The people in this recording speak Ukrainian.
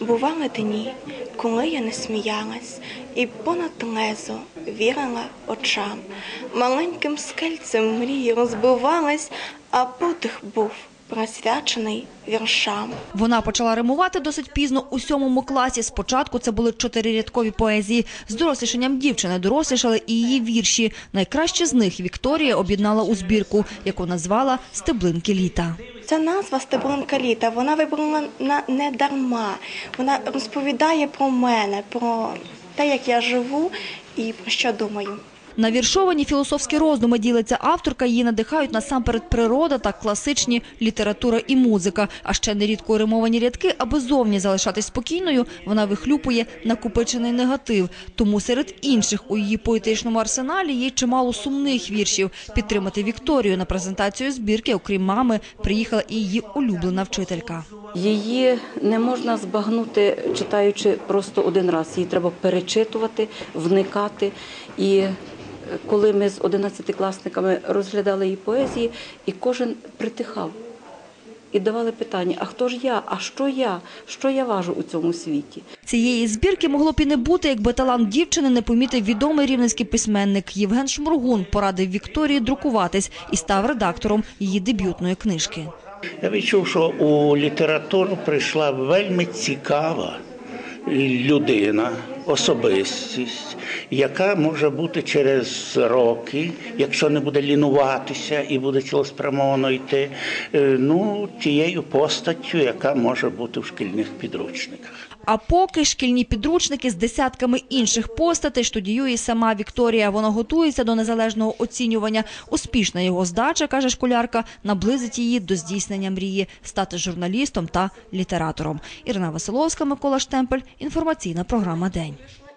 Бували дні, коли я не сміялась і понад лезо вірила очам. Маленьким скельцем мрії розбивалась, а подих був присвячений віршам. Вона почала римувати досить пізно у сьомому класі. Спочатку це були чотирирядкові поезії. З дорослішанням дівчини дорослішали і її вірші. Найкраще з них Вікторія об'єднала у збірку, яку назвала «Стеблинки літа». Ця назва Стеблинка літа, вона вибрана не дарма. Вона розповідає про мене, про те, як я живу і про що думаю. На віршовані філософські роздуми ділиться авторка. Її надихають насамперед природа та класичні література і музика. А ще нерідко римовані рядки, аби зовні залишатись спокійною, вона вихлюпує накопичений негатив. Тому серед інших у її поетичному арсеналі є чимало сумних віршів. Підтримати Вікторію на презентацію збірки, окрім мами, приїхала і її улюблена вчителька. Її не можна збагнути, читаючи просто один раз. Її треба перечитувати, вникати. І коли ми з одинадцятикласниками розглядали її поезії, і кожен притихав і давали питання: а хто ж я? А що я? Що я важу у цьому світі? Цієї збірки могло б і не бути, якби талант дівчини не помітив відомий рівненський письменник Євген Шмургун. Порадив Вікторії друкуватись і став редактором її дебютної книжки. Я відчув, що у літературу прийшла вельми цікава людина, особистість, яка може бути через роки, якщо не буде лінуватися і буде цілеспрямовано йти, е, ну тією постаттю, яка може бути в шкільних підручниках. А поки шкільні підручники з десятками інших постатей студіює сама Вікторія. Вона готується до незалежного оцінювання. Успішна його здача, каже школярка, наблизить її до здійснення мрії стати журналістом та літератором. Ірина Василовська, Микола Штемпель. Інформаційна програма День. Amen.